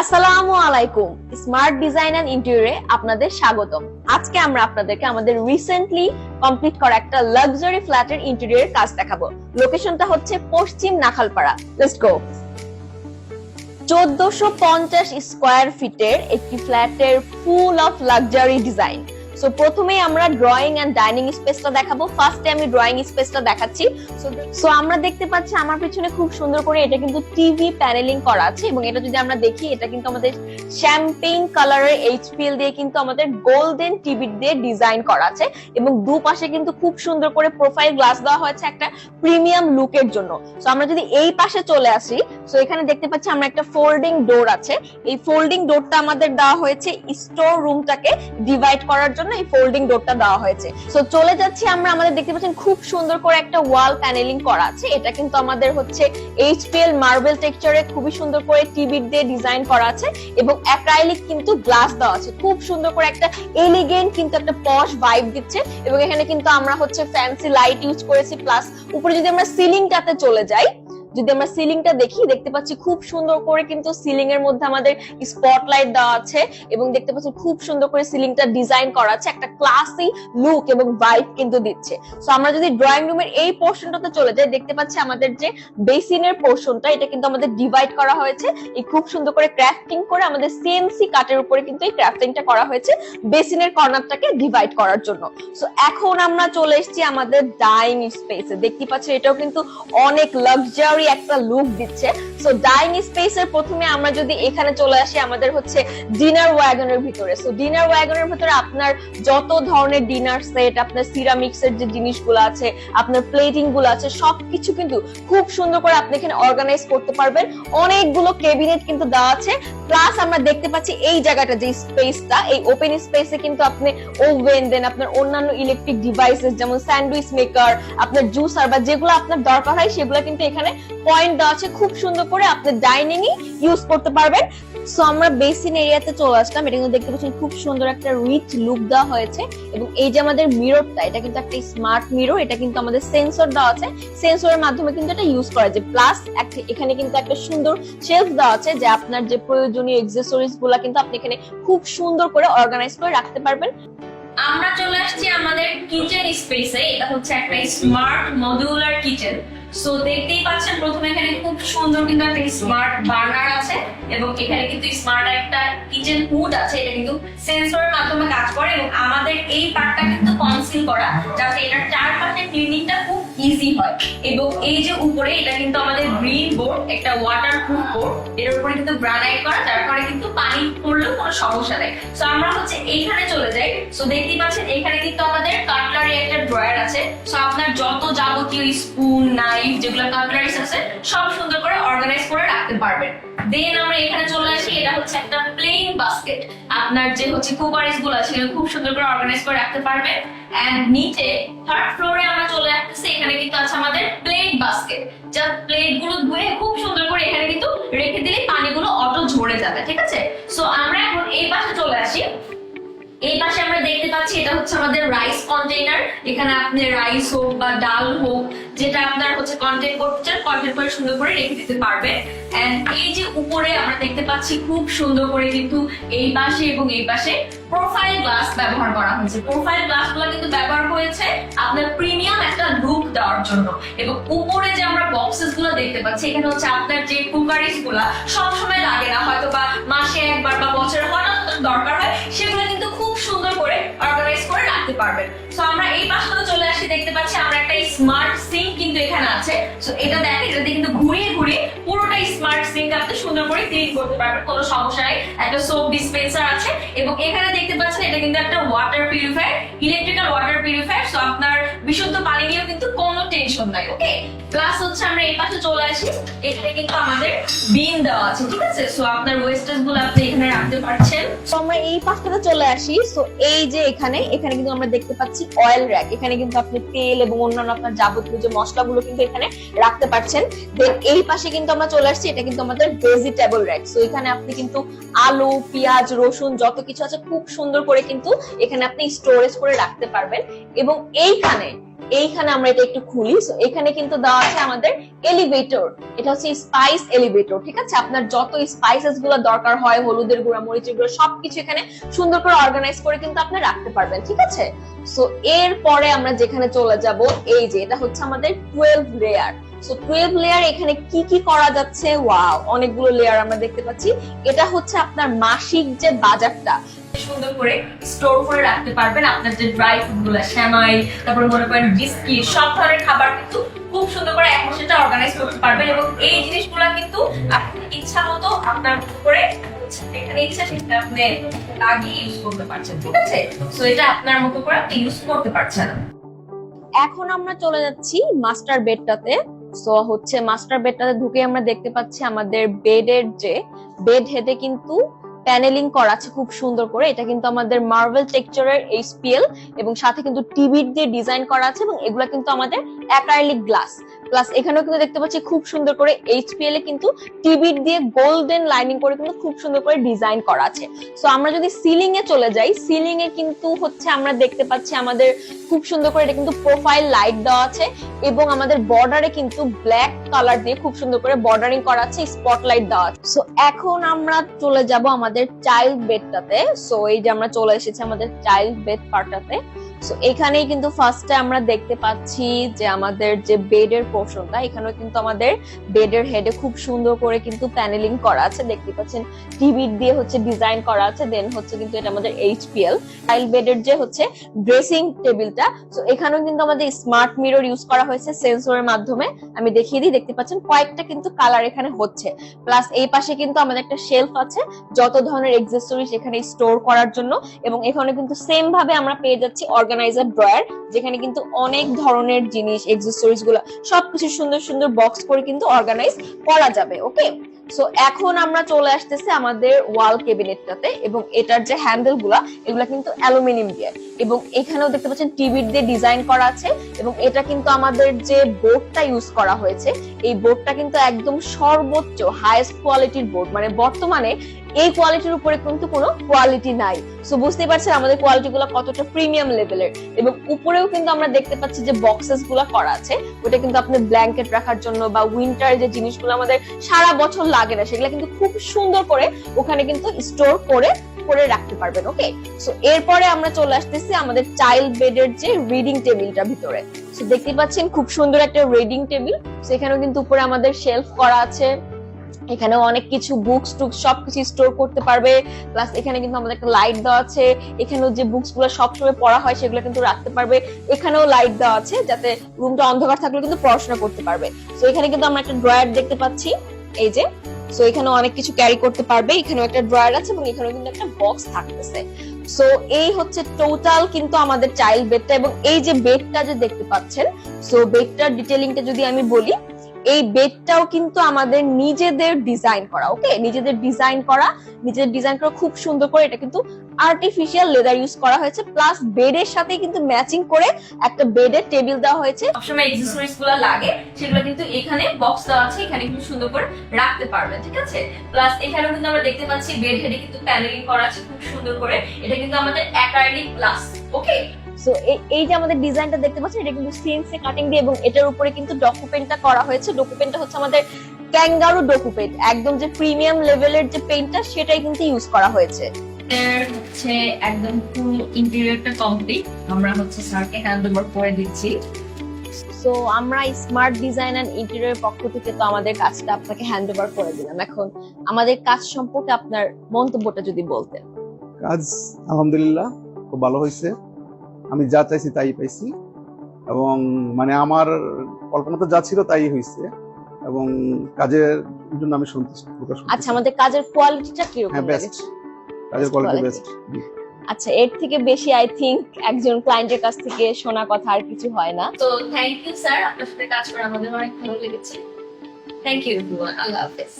আসসালামু আলাইকুম। Smart design and ইন্টেরিয়রে আপনাদের স্বাগতম। আজকে আমরা আপনাদেরকে আমাদের রিসেন্টলি কমপ্লিট করা একটা লাক্সারি ফ্ল্যাটের ইন্টেরিয়র কাজ দেখাবো। লোকেশনটা হচ্ছে পশ্চিম নাখালপাড়া। লেটস গো চোদ্দশো পঞ্চাশ স্কোয়ার ফিটের একটি ফ্ল্যাটের full of luxury design so প্রথমেই আমরা ড্রয়িং এন্ড ডাইনিং স্পেসটা দেখাবো। ফার্স্টে আমি ড্রয়িং স্পেসটা দেখাচ্ছি। সো আমরা দেখতে পাচ্ছি আমার পিছনে খুব সুন্দর করে এটা কিন্তু টিভি প্যানেলিং করা আছে এবং এটা যদি আমরা দেখি, এটা কিন্তু আমাদের শ্যাম্পেইন কালারের এইচপিএল দিয়ে কিন্তু আমাদের গোল্ডেন টিভি দিয়ে ডিজাইন করা আছে এবং দুপাশে কিন্তু খুব সুন্দর করে প্রোফাইল গ্লাস দেওয়া হয়েছে একটা প্রিমিয়াম লুকের জন্য। সো আমরা যদি এই পাশে চলে আসি সো এখানে দেখতে পাচ্ছি আমরা একটা ফোল্ডিং ডোর আছে। এই ফোল্ডিং ডোরটা আমাদের দেওয়া হয়েছে স্টোর রুমটাকে ডিভাইড করার জন্য। এই ফোল্ডিং ডোরটা দেওয়া হয়েছে। সো চলে যাচ্ছি আমরা, আমাদের দেখতে পাচ্ছেন খুব সুন্দর করে একটা ওয়াল প্যানেলিং করা আছে। এটা কিন্তু আমাদের হচ্ছে এইচপিএল মার্বেল টেক্সচারে খুবই সুন্দর করে টিভির দিয়ে ডিজাইন করা আছে এবং অ্যাক্রাইলিক কিন্তু গ্লাস দেওয়া আছে। খুব সুন্দর করে একটা এলিগেন্ট কিন্তু একটা পশ ভাইব দিচ্ছে এবং এখানে কিন্তু আমরা হচ্ছে ফ্যান্সি লাইট ইউজ করেছি প্লাস উপরে যদি আমরা সিলিংটাতে চলে যাই যদি আমরা সিলিংটা দেখি, দেখতে পাচ্ছি খুব সুন্দর করে কিন্তু সিলিং এর মধ্যে আমাদের স্পটলাইট দেওয়া আছে এবং দেখতে পাচ্ছি খুব সুন্দর করে সিলিংটা ডিজাইন করা আছে, একটা ক্লাসি লুক এবং ভাইব কিন্তু দিচ্ছে। সো আমরা যদি ড্রয়িং রুমের এই পোর্শনটাতে চলে যাই, দেখতে পাচ্ছি আমাদের যে বেসিনের পোর্শনটা এটা কিন্তু আমাদের ডিভাইড করা হয়েছে। এই খুব সুন্দর করে ক্রাফটিং করে আমাদের সিএনসি কাটের উপরে কিন্তু এই ক্রাফটিংটা করা হয়েছে বেসিনের কর্নারটাকে ডিভাইড করার জন্য। সো এখন আমরা চলে এসেছি আমাদের ডাইং স্পেসে দেখতে পাচ্ছি এটাও কিন্তু অনেক লাক্সারি একটা লুক দিচ্ছে। সো ডাইং স্পেসের প্রথমে আমরা যদি এখানে চলে আসি, আমাদের হচ্ছে ডিনার ওয়াগনের ভিতরে। সো ডিনার ওয়াগনের ভিতরে আপনার যত ধরনের ডিনার সেট আপনার সিরামিক্স এর যে জিনিসগুলো আছে, আপনার প্লেটিংগুলো আছে, সবকিছু কিন্তু খুব সুন্দর করে আপনি এখানে অর্গানাইজ করতে পারবেন। অনেকগুলো কেবিনেট কিন্তু দেওয়া আছে। প্লাস আমরা দেখতে পাচ্ছি এই জায়গাটা যে স্পেসটা এই ওপেন স্পেসে কিন্তু আপনি ওভেন দেন আপনার অন্যান্য ইলেকট্রিক ডিভাইসেস যেমন স্যান্ডউইচ মেকার আপনার জুসার বা যেগুলো আপনার দরকার হয়, সেগুলো কিন্তু এখানে পয়েন্ট দেওয়া আছে, খুব সুন্দর করে আপনি ডাইনিং ইউজ করতে পারবেন। সো আমরা বেসিন এরিয়াতে চলে আসলাম। এটা কিন্তু দেখতে পাচ্ছেন, খুব সুন্দর একটা রিচ লুক দেওয়া হয়েছে। এবং এই যে আমাদের মিররটা এটা কিন্তু একটা স্মার্ট মিরর এটা কিন্তু আমাদের সেন্সর দেওয়া আছে। সেন্সরের মাধ্যমে কিন্তু এটা ইউজ করা যায়। প্লাস এখানে কিন্তু একটা সুন্দর শেলফ দেওয়া আছে, যে আপনার যে প্রয়োজনীয় এক্সেসরিজগুলা কিন্তু আপনি এখানে খুব সুন্দর করে অর্গানাইজ করে রাখতে পারবেন। আমরা চলে আসছি আমাদের কিচেন স্পেসে এটা হচ্ছে একটা স্মার্ট মডিউলার কিচেন সো দেখতেই পাচ্ছেন প্রথমে এখানে খুব সুন্দর কিন্তু একটা স্মার্ট বার্নার আছে এবং এখানে কিন্তু স্মার্ট একটা কিচেন হুড আছে। এটা কিন্তু সেন্সরের মাধ্যমে কাজ করে এবং আমাদের এই পার্টটা কিন্তু কনসিল করা, যাতে এটার চারপাশে ক্লিনিংটা খুব ইজি হয়। এবং এই যে উপরে, এটা কিন্তু আমাদের গ্রিন বোর্ড একটা ওয়াটার প্রুফ বোর্ড এর উপরে কিন্তু গ্রানাইট করা, যার কারণে কিন্তু পানি পড়লেও কোনো সমস্যা নেই। সো আমরা হচ্ছে এইখানে চলে যাই। সো দেখতেই পাচ্ছেন, এখানে কিন্তু আমাদের কাটলারি একটা ড্রয়ার আছে। সো আপনার যত যাবতীয় স্পুন নাইফ যেগুলো কাটলারিস আছে, সব সুন্দর করে অর্গানাইজ করে রাখতে পারবেন। দেন আমরা এখানে চলে আসি, এটা হচ্ছে একটা প্লেন বাস্কেট আপনার যে হচ্ছে কুকারিসগুলো আছে খুব সুন্দর করে অর্গানাইজ করে রাখতে পারবেন এন্ড নিচে থার্ড ফ্লোরে আমরা চলে আসতেছি, এখানে কিন্তু আছে আমাদের প্লেট বাস্কেট যা প্লেটগুলো ধুয়ে খুব সুন্দর করে এখানে কিন্তু রেখে দিলে পানিগুলো অটো ঝরে যাবে, ঠিক আছে? সো আমরা এখন এই পাশে চলে আসি। এই পাশে আমরা পাচ্ছি, এটা হচ্ছে আমাদের রাইস কন্টেইনার এখানে আপনি রাইস হোক বা ডাল হোক, যেটা আপনার হচ্ছে কন্টেন্ট করতে চান কন্টেন্ট করে সুন্দর করে রেখে দিতে পারবে এন্ড এই যে উপরে আমরা দেখতে পাচ্ছি, খুব সুন্দর করে কিন্তু এই পাশে এবং এই পাশে প্রোফাইল গ্লাস ব্যবহার করা হয়েছে। প্রোফাইল গ্লাসগুলো কিন্তু ব্যবহার হয়েছে আপনার প্রিমিয়াম একটা লুক দেওয়ার জন্য। এবং উপরে যে আমরা বক্সেসগুলো দেখতে পাচ্ছি, এখানে হচ্ছে আপনার যে কুকারিসগুলা সবসময় লাগে না। হয়তো বা মাসে একবার বা বছরে হঠাৎ দরকার হয়, সেগুলো কিন্তু সুন্দর করে অর্গানাইজ করে রাখতে পারবেন। সো আমরা এই পাশটা চলে আসি, দেখতে পাচ্ছি আমরা একটা স্মার্ট সিঙ্ক কিন্তু এখানে আছে। সো এটা দেখেন এটা কিন্তু ঘুরিয়ে ঘুরিয়ে সিঙ্ক আপনি সুন্দর করে ক্লিন করতে পারবেন, কোনো সমস্যা একটা সোপ ডিসপেন্সার আছে এবং এখানে দেখতে পাচ্ছেন এটা কিন্তু একটা water purifier electrical water purifier so আপনার বিশুদ্ধ পানি নিয়েও কিন্তু কোনো টেনশন নাই ওকে প্লাস হচ্ছে আমরা এই পাশে চলে আসি, এখানে কিন্তু আমাদের বিন দেওয়া আছে, ঠিক আছে? সো আপনার ওয়েস্টেজগুলো আপনি এখানে রাখতে পারছেন। তো আমরা এই পাশটাতে চলে আসি সো এই যে এখানে এখানে কিন্তু আমরা দেখতে পাচ্ছি অয়েল র্যাক এখানে কিন্তু আপনি তেল এবং অন্যান্য আপনার যাবতীয় যে মশলাগুলো কিন্তু এখানে রাখতে পারছেন। দেন এই পাশে কিন্তু আমরা চলে আসছি, এটা কিন্তু আমাদের ভেজিটেবল র্যাক সো এখানে আপনি কিন্তু আলু, পেঁয়াজ, রসুন যত কিছু আছে খুব সুন্দর করে কিন্তু এখানে আপনি স্টোরেজ করে রাখতে পারবেন। এবং এইখানে এইখানে আমরা এটা একটু খুলি। সো এখানে কিন্তু দেওয়া আছে আমাদের এলিভেটর এটা হচ্ছে স্পাইস এলিভেটর ঠিক আছে? আপনার যত স্পাইসেসগুলো দরকার হয়, হলুদের গুঁড়া, মরিচের গুঁড়া, সবকিছু এখানে সুন্দর করে অর্গানাইজ করে কিন্তু আপনি রাখতে পারবেন, ঠিক আছে? সো এরপরে আমরা যেখানে চলে যাব, এই যে, এটা হচ্ছে আমাদের twelve layer so twelve layer এখানে কি কি করা যাচ্ছে? ওয়াও অনেকগুলো লেয়ার আমরা দেখতে পাচ্ছি। এটা হচ্ছে আপনার মাসিক যে বাজারটা। সুন্দর করে স্টোর করে রাখতে পারবেন আপনার যে ড্রাই ফ্রুটগুলো শ্যামাই তারপর মনে করেন বিস্কিট সব ধরনের খাবার কিন্তু খুব সুন্দর করে এক সেটা অর্গানাইজ করতে পারবেন এবং এই জিনিসগুলো কিন্তু আপনি ইচ্ছা মতো আপনার করে এখানে ইচ্ছা সেটা আপনি লাগিয়ে ইউজ করতে পারছেন ঠিক আছে? সো এটা আপনার মতো করে আপনি ইউজ করতে পারছেন। এখন আমরা চলে যাচ্ছি মাস্টার বেডটাতে সো হচ্ছে মাস্টার বেডটাতে ঢুকে আমরা দেখতে পাচ্ছি আমাদের বেডের যে বেড হেডে কিন্তু প্যানেলিং করা আছে খুব সুন্দর করে। এটা কিন্তু আমাদের মার্বেল টেক্সচারের এইচপিএল এবং সাথে কিন্তু টিভির যে ডিজাইন করা আছে এবং এগুলা কিন্তু আমাদের অ্যাক্রাইলিক গ্লাস প্লাস এখানেও কিন্তু দেখতে পাচ্ছি খুব সুন্দর করে এইচপিএল এ কিন্তু টিভির দিয়ে গোল্ডেন লাইনিং করে কিন্তু খুব সুন্দর করে ডিজাইন করা আছে। সো আমরা যদি সিলিং এ চলে যাই সিলিং এ কিন্তু হচ্ছে আমরা দেখতে পাচ্ছি আমাদের খুব সুন্দর করে এটা কিন্তু প্রোফাইল লাইট দেওয়া আছে এবং আমাদের বর্ডারে কিন্তু ব্ল্যাক কালার দিয়ে খুব সুন্দর করে বর্ডারিং করা আছে স্পটলাইট দেওয়া আছে। সো এখন আমরা চলে যাব আমাদের চাইল্ড বেডটাতে সো এই যে আমরা চলে এসেছি আমাদের চাইল্ড বেড পার্টটাতে সো এখানেই কিন্তু ফার্স্টে আমরা দেখতে পাচ্ছি যে আমাদের যে বেডের পোর্শনটা এখানেও কিন্তু আমাদের বেডের হেডে খুব সুন্দর করে কিন্তু প্যানেলিং করা আছে। দেখতে পাচ্ছেন টিভি দিয়ে হচ্ছে ডিজাইন করা আছে। দেন হচ্ছে কিন্তু এটা আমাদের এইচপিএল চাইল্ড বেডের যে হচ্ছে ড্রেসিং টেবিলটা তো এখানেও কিন্তু আমাদের স্মার্ট মিরর ইউজ করা হয়েছে সেন্সরের মাধ্যমে। আমি দেখিয়ে দিই, দেখতে পাচ্ছেন, কয়েকটা কিন্তু কালার এখানে হচ্ছে। প্লাস এই পাশে কিন্তু আমাদের একটা শেলফ আছে, যত ধরনের এক্সেসরিজ এখানে স্টোর করার জন্য। এবং এখানে কিন্তু সেম ভাবে আমরা পেয়ে যাচ্ছি অর্গানাইজার ড্রয়ার যেখানে কিন্তু অনেক ধরনের জিনিস এক্সেসরিজগুলো, সবকিছু সুন্দর সুন্দর বক্স করে কিন্তু অর্গানাইজ করা যাবে ওকে সো এখন আমরা চলে আসতেছি আমাদের ওয়াল কেবিনেটটাতে এবং এটার যে হ্যান্ডেলগুলা, এগুলা কিন্তু অ্যালুমিনিয়াম দিয়ে। এবং এখানেও দেখতে পাচ্ছেন টিভির দিয়ে ডিজাইন করা আছে এবং এটা কিন্তু আমাদের যে বোর্ডটা ইউজ করা হয়েছে এই বোর্ডটা কিন্তু একদম সর্বোচ্চ হাইয়েস্ট কোয়ালিটির বোর্ড মানে বর্তমানে এই কোয়ালিটির উপরে কিন্তু কোনো কোয়ালিটি নাই। সো বুঝতেই পারছেন আমাদের কোয়ালিটি গুলো কতটা প্রিমিয়াম লেভেলের এবং উপরেও কিন্তু আমরা দেখতে পাচ্ছি যে বক্সেসগুলো করা আছে। ওটা কিন্তু আপনি ব্ল্যাঙ্কেট রাখার জন্য বা উইন্টার যে জিনিসগুলো আমাদের সারা বছর লাগে না, সেগুলো কিন্তু খুব সুন্দর করে ওখানে কিন্তু স্টোর করে করে রাখতে পারবেন ওকে সো এরপরে আমরা চলে আসতেছি আমাদের চাইল্ড বেডের যে রিডিং টেবিলটা ভিতরে। দেখতে পাচ্ছেন খুব সুন্দর একটা রিডিং টেবিল সেখানেও কিন্তু উপরে আমাদের শেলফ করা আছে। এখানেও অনেক কিছু বুকস টুকস সবকিছু স্টোর করতে পারবে। প্লাস এখানে কিন্তু আমাদের একটা লাইট দেওয়া আছে। এখানেও যে বুকসগুলো সবসময় পড়া হয়, সেগুলো কিন্তু রাখতে পারবে। এখানেও লাইট দেওয়া আছে, যাতে রুমটা অন্ধকার থাকলেও কিন্তু পড়াশোনা করতে পারবে। তো এখানে কিন্তু আমরা একটা ড্রয়ার দেখতে পাচ্ছি। এই যে সো এখানে অনেক কিছু ক্যারি করতে পারবে, এখানেও একটা ড্রয়ার আছে এবং এখানেও কিন্তু একটা বক্স থাকতেছে। সো এই হচ্ছে টোটাল কিন্তু আমাদের চাইল্ড বেডটা এবং এই যে বেডটা যে দেখতে পাচ্ছেন সো বেডটার ডিটেলিংটা যদি আমি বলি এই বেডটাও কিন্তু আমাদের নিজেদের ডিজাইন করা ওকে নিজেদের ডিজাইন করা নিজেদের ডিজাইন করা খুব সুন্দর করে এটা কিন্তু আর্টিফিশিয়াল লেদার ইউজ করা হয়েছে প্লাস বেডের সাথে কিন্তু ম্যাচিং করে একটা বেডের টেবিল দেওয়া হয়েছে। সবসময় এক্সেসরিজগুলো লাগে, সেগুলো কিন্তু এখানে বক্স দেওয়া আছে, এখানে কিন্তু সুন্দর করে রাখতে পারবেন ঠিক আছে? প্লাস এখানেও কিন্তু আমরা দেখতে পাচ্ছি বেড হেডে কিন্তু প্যানেলিং করা আছে, খুব সুন্দর করে। এটা কিন্তু আমাদের অ্যাক্রাইলিক প্লাস ওকে সো এই যে আমাদের ডিজাইনটা দেখতে পাচ্ছেন এটা কিন্তু সিএনসি কাটিং দিয়ে এবং এটার উপরে কিন্তু ডকুপেন্টটা করা হয়েছে। ডকুপেন্টটা হচ্ছে আমাদের ক্যাঙ্গারু ডকুপেন্ট একদম যে প্রিমিয়াম লেভেলের যে পেইন্টটা সেটাই কিন্তু ইউজ করা হয়েছে। হচ্ছে একদম ফুল ইন্টেরিয়রটা কমপ্লিট আমরা হচ্ছে স্যারকে হ্যান্ড ওভার করে দিচ্ছি। সো আমরা স্মার্ট ডিজাইন এন্ড ইন্টেরিয়র পক্ষ থেকে তো আমাদের কাজটা আপনাকে হ্যান্ড ওভার করে দিলাম। এখন আমাদের কাজ সম্পর্কে আপনার মন্তব্যটা যদি বলতেন। কাজ আলহামদুলিল্লাহ খুব ভালো হয়েছে। আমি যা চাইছি তাই পাইছি। এবং মানে আমার কল্পনা তো যা ছিল তাই হয়েছে এবং কাজের জন্য আমি সন্তুষ্ট প্রকাশ আচ্ছা আমাদের কাজের কোয়ালিটিটা কীরকম হ্যাঁ বেস্ট কাজের কোয়ালিটি বেস্ট আচ্ছা এর থেকে বেশি আই থিংক একজন ক্লায়েন্টের কাছ থেকে শোনা কথা আর কিছু হয় না। তো থ্যাংক ইউ স্যার আপনার সাথে কাজ করে আমাদের অনেক ভালো লেগেছে। থ্যাংক ইউ আল্লাহ হাফেজ।